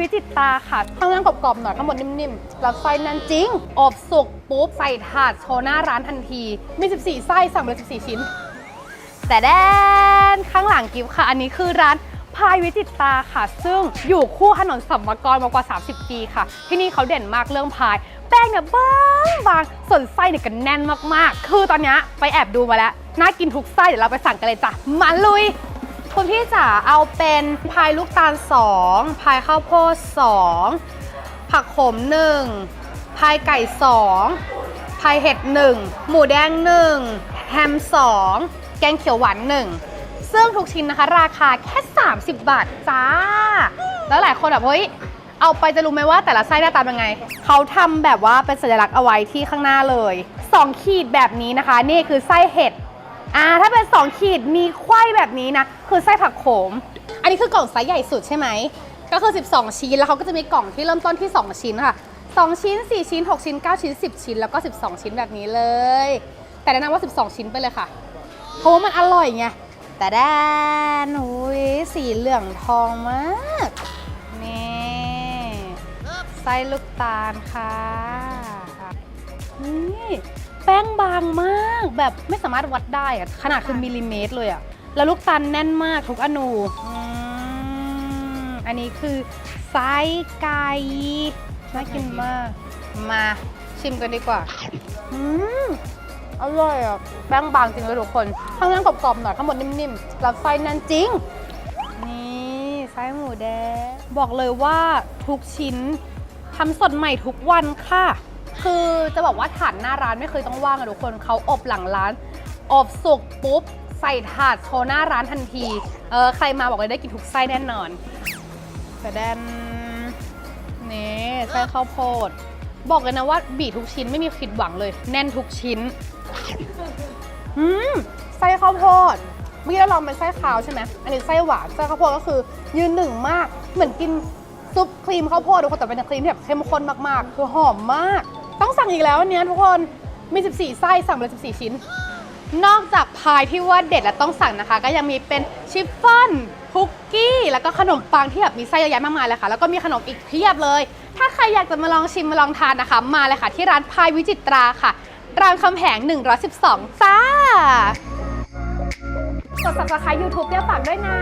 วิจิตราค่ะ ข้างล่างกรอบๆหน่อยข้างบนนิ่มๆแล้วไส้นั่นจริง อบสุกปุ๊บใส่ถาดโชว์หน้าร้านทันที มี 14 ไส้สั่งเลย14 ชิ้น แต่แดนข้างหลังกิฟค่ะ อันนี้คือร้านพายวิจิตราค่ะ ซึ่งอยู่คู่ถนนสัมมกรมากว่า 30 ปีค่ะ ที่นี่เขาเด่นมากเรื่องพาย แป้งเนี่ยบางบางส่วนไส้เนี่ยก็แน่นมากๆ คือตอนนี้ไปแอบดูมาแล้ว น่ากินทุกไส้เดี๋ยวเราไปสั่งกันเลยจ้ะมาลุย คุณพี่จ๋าเอาเป็นพายลูกตาล2พายข้าวโพด2ผักขม1พายไก่2พายเห็ด 1 หมูแดง 1 แฮม 2 แกงเขียวหวาน 1 ซึ่งทุกชิ้นนะคะ ราคาแค่ 30 บาทจ้า แล้วหลายคนแบบเฮ้ยเอาไปจะรู้ไหมว่าแต่ละไส้หน้าตาเป็นไง เขาทำแบบว่าเป็นสัญลักษณ์เอาไว้ที่ข้างหน้าเลย 2 ขีดแบบนี้นะคะ นี่คือไส้เห็ด อ่าถ้าเป็น 2 ขีดมีไขว้แบบนี้นะ คือไส้ผักโขม อันนี้คือกล่องไซส์ใหญ่สุดใช่ไหม ก็คือ 12 ชิ้น แล้วเขาก็จะมีกล่องที่เริ่มต้นที่ 2 ชิ้นค่ะ 2 ชิ้น 4 ชิ้น 6 ชิ้น 9 ชิ้น 10 ชิ้น แล้วก็ 12 ชิ้นแบบนี้เลย แต่แนะนำว่า 12 ชิ้นไปเลยค่ะเพราะว่ามันอร่อยไงแต่แดนหุยสีเหลืองทองมากนี่ไส้ลูกตาลค่ะนี่ แป้งบางมากแบบไม่สามารถวัดได้อะขนาดคือมิลลิเมตรเลยอะแล้วลูกตาลแน่นมากทุกอนูอืมอันนี้คือไส้ไก่น่ากินมาก มาชิมกันดีกว่า อืมอร่อยอะแป้งบางจริงเลยทุกคน ข้างล่างกรอบๆหน่อยข้างบนนิ่มๆแล้วไส้แน่นจริง นี่ไส้หมูแดงบอกเลยว่าทุกชิ้นทำสดใหม่ทุกวันค่ะ คือจะบอกว่าถาดหน้าร้านไม่เคยต้องว่างอะทุกคนเขาอบหลังร้าน อบสุกปุ๊บ ใส่ถาดโชว์หน้าร้านทันที เออใครมาบอกเลยได้กินทุกไส้แน่นอนแต่แดนนี่ไส้ข้าวโพด บอกเลยนะว่าบีทุกชิ้นไม่มีผิดหวังเลย แน่นทุกชิ้นอืมไส้ข้าวโพดเมื่อกี้เราลองเป็นไส้ขาวใช่ไหมอันนี้ไส้หวานไส้ข้าวโพดก็คือยืนหนึ่งมากเหมือนกินซุปครีมข้าวโพดทุกคนแต่เป็นครีมที่แบบเข้มข้นมากๆ คือหอมมาก ต้องสั่งอีกแล้วอันเนี้ยทุกคนมี 14 ไส้สั่งไปเลย14 ชิ้น นอกจากพายที่ว่าเด็ดและต้องสั่งนะคะ ก็ยังมีเป็นชิฟฟ่อนคุกกี้ แล้วก็ขนมปังที่แบบมีไส้เยอะแยะมากมายเลยค่ะ แล้วก็มีขนมอีกเพียบเลย ถ้าใครอยากจะมาลองชิมมาลองทานนะคะ มาเลยค่ะที่ร้านพายวิจิตราค่ะรามคำแหง 112 จ้ากด subscribe YouTube เปรี้ยวปากด้วยนะ